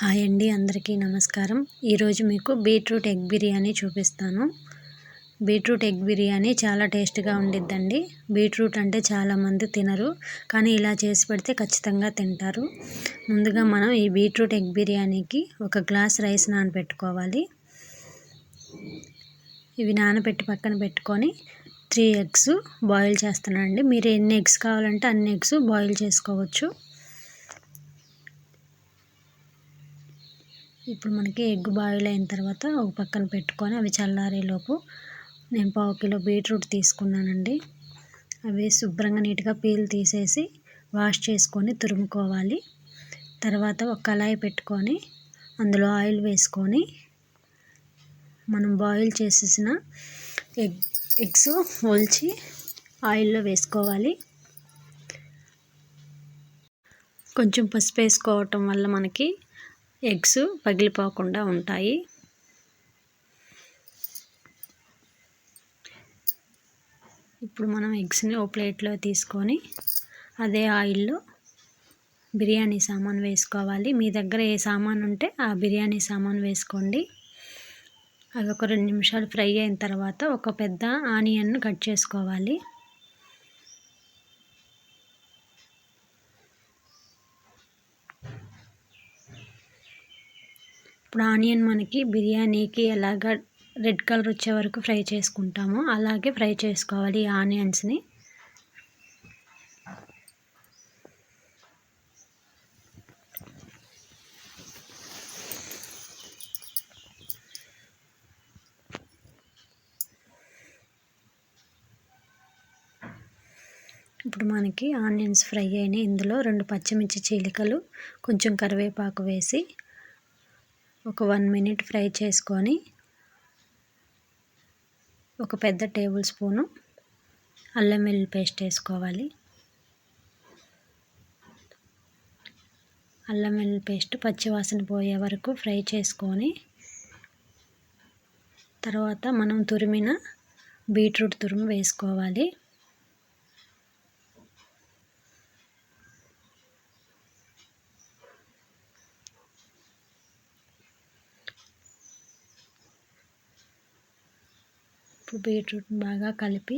Hi అండి అందరికీ నమస్కారం. ఈరోజు మీకు బీట్రూట్ ఎగ్ బిర్యానీ చూపిస్తాను. బీట్రూట్ ఎగ్ బిర్యానీ చాలా టేస్ట్గా ఉండిద్దండి. బీట్రూట్ అంటే చాలామంది తినరు కానీ ఇలా చేసి పెడితే ఖచ్చితంగా తింటారు. ముందుగా మనం ఈ బీట్రూట్ ఎగ్ బిర్యానీకి ఒక గ్లాస్ రైస్ నానబెట్టుకోవాలి. ఇవి నానబెట్టి పక్కన పెట్టుకొని త్రీ ఎగ్స్ బాయిల్ చేస్తున్నానండి. మీరు ఎన్ని ఎగ్స్ కావాలంటే అన్ని ఎగ్స్ బాయిల్ చేసుకోవచ్చు. ఇప్పుడు మనకి ఎగ్ బాయిల్ అయిన తర్వాత ఒక పక్కన పెట్టుకొని అవి చల్లారేలోపు నేను పావు కిలో బీట్రూట్ తీసుకున్నానండి. అవి శుభ్రంగా నీట్గా పీల్ తీసేసి వాష్ చేసుకొని తురుముకోవాలి. తర్వాత ఒక కళాయి పెట్టుకొని అందులో ఆయిల్ వేసుకొని మనం బాయిల్ చేసేసిన ఎగ్ ఎగ్స్ ఒలిచి ఆయిల్లో వేసుకోవాలి. కొంచెం పసుపు వేసుకోవటం వల్ల మనకి ఎగ్స్ పగిలిపోకుండా ఉంటాయి. ఇప్పుడు మనం ఎగ్స్ని ఓ ప్లేట్లో తీసుకొని అదే ఆయిల్లో బిర్యానీ సామాన్ వేసుకోవాలి. మీ దగ్గర ఏ సామాన్ ఉంటే ఆ బిర్యానీ సామాన్ వేసుకోండి. అవి ఒక రెండు నిమిషాలు ఫ్రై అయిన తర్వాత ఒక పెద్ద ఆనియన్ను కట్ చేసుకోవాలి. ఇప్పుడు ఆనియన్ మనకి బిర్యానీకి ఎలాగ రెడ్ కలర్ వచ్చే వరకు ఫ్రై చేసుకుంటామో అలాగే ఫ్రై చేసుకోవాలి ఈ ఆనియన్స్ని. ఇప్పుడు మనకి ఆనియన్స్ ఫ్రై అయినాయి. ఇందులో రెండు పచ్చిమిర్చి చీలికలు కొంచెం కరివేపాకు వేసి ఒక వన్ మినిట్ ఫ్రై చేసుకొని ఒక పెద్ద టేబుల్ స్పూను అల్లం వెల్లుల్లి పేస్ట్ వేసుకోవాలి. అల్లం వెల్లుల్లి పేస్ట్ పచ్చివాసన పోయే వరకు ఫ్రై చేసుకొని తర్వాత మనం తురిమిన బీట్రూట్ తురుము వేసుకోవాలి. ఇప్పుడు బీట్రూట్ బాగా కలిపి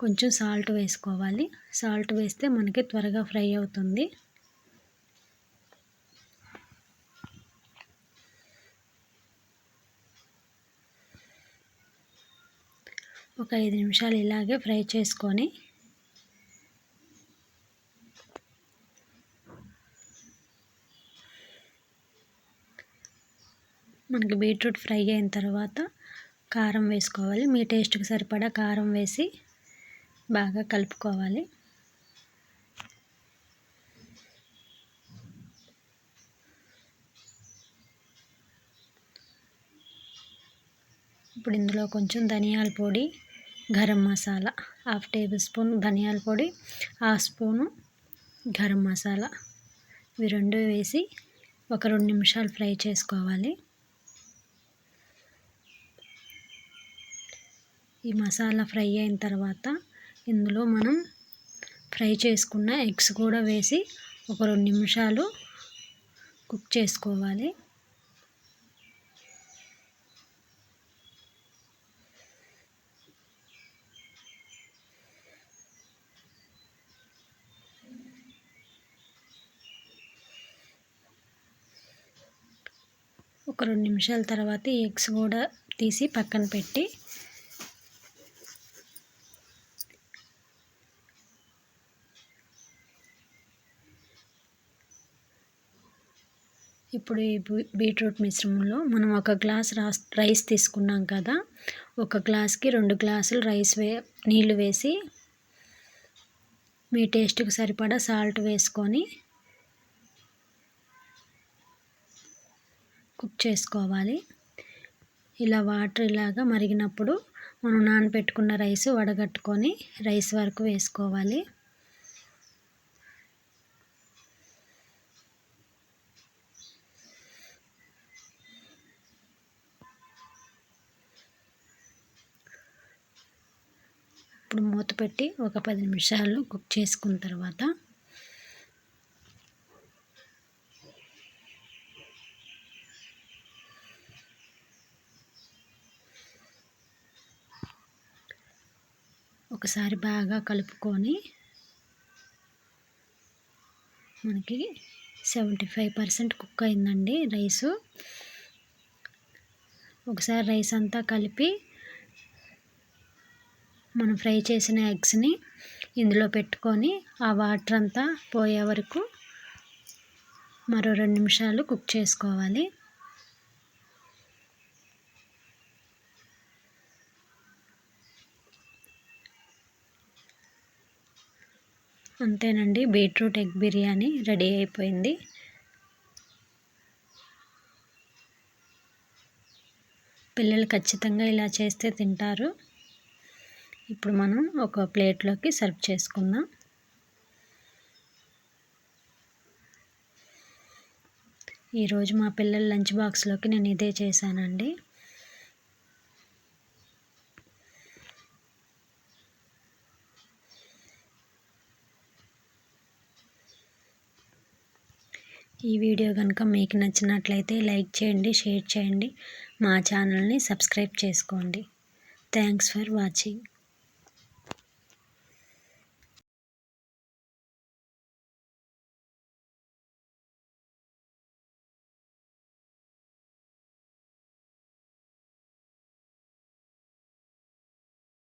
కొంచెం సాల్ట్ వేసుకోవాలి. సాల్ట్ వేస్తే మనకి త్వరగా ఫ్రై అవుతుంది. ఒక ఐదు నిమిషాలు ఇలాగే ఫ్రై చేసుకొని మనకి బీట్రూట్ ఫ్రై అయిన తర్వాత కారం వేసుకోవాలి. మీ టేస్ట్కి సరిపడా కారం వేసి బాగా కలుపుకోవాలి. ఇప్పుడు ఇందులో కొంచెం ధనియాల పొడి garam masala half tablespoon ధనియాల పొడి హాఫ్ స్పూను గరం మసాలా. ఇవి రెండు వేసి ఒక రెండు నిమిషాలు ఫ్రై చేసుకోవాలి. ఈ మసాలా ఫ్రై అయిన తర్వాత ఇందులో మనం ఫ్రై చేసుకున్న ఎగ్స్ కూడా వేసి ఒక రెండు నిమిషాలు కుక్ చేసుకోవాలి. ఒక రెండు నిమిషాల తర్వాత ఈ ఎగ్స్ కూడా తీసి పక్కన పెట్టి ఇప్పుడు ఈ బీట్రూట్ మిశ్రమంలో మనం ఒక గ్లాస్ రైస్ తీసుకున్నాం కదా. ఒక గ్లాస్కి రెండు గ్లాసులు రైస్ వే నీళ్ళు వేసి మీ టేస్ట్కి సరిపడా సాల్ట్ వేసుకొని కుక్ చేసుకోవాలి. ఇలా వాటర్ ఇలాగా మరిగినప్పుడు మనం నానబెట్టుకున్న రైస్ వడగట్టుకొని రైస్ వరకు వేసుకోవాలి. ఇప్పుడు మూత పెట్టి ఒక పది నిమిషాలు కుక్ చేసుకున్న తర్వాత ఒకసారి బాగా కలుపుకొని మనకి సెవెంటీ ఫైవ్ పర్సెంట్ కుక్ అయిందండి రైసు. ఒకసారి రైస్ అంతా కలిపి మనం ఫ్రై చేసిన ఎగ్స్ని ఇందులో పెట్టుకొని ఆ వాటర్ అంతా పోయే వరకు మరో రెండు నిమిషాలు కుక్ చేసుకోవాలి. అంతేనండి బీట్రూట్ ఎగ్ బిర్యానీ రెడీ అయిపోయింది. పిల్లలు ఖచ్చితంగా ఇలా చేస్తే తింటారు. ఇప్పుడు మనం ఒక ప్లేట్లోకి సర్వ్ చేసుకుందాం. ఈరోజు మా పిల్లల లంచ్ బాక్స్లోకి నేను ఇదే చేశానండి. ఈ వీడియో కనుక మీకు నచ్చినట్లయితే లైక్ చేయండి షేర్ చేయండి. మా ఛానల్ని సబ్స్క్రైబ్ చేసుకోండి. Thanks for watching.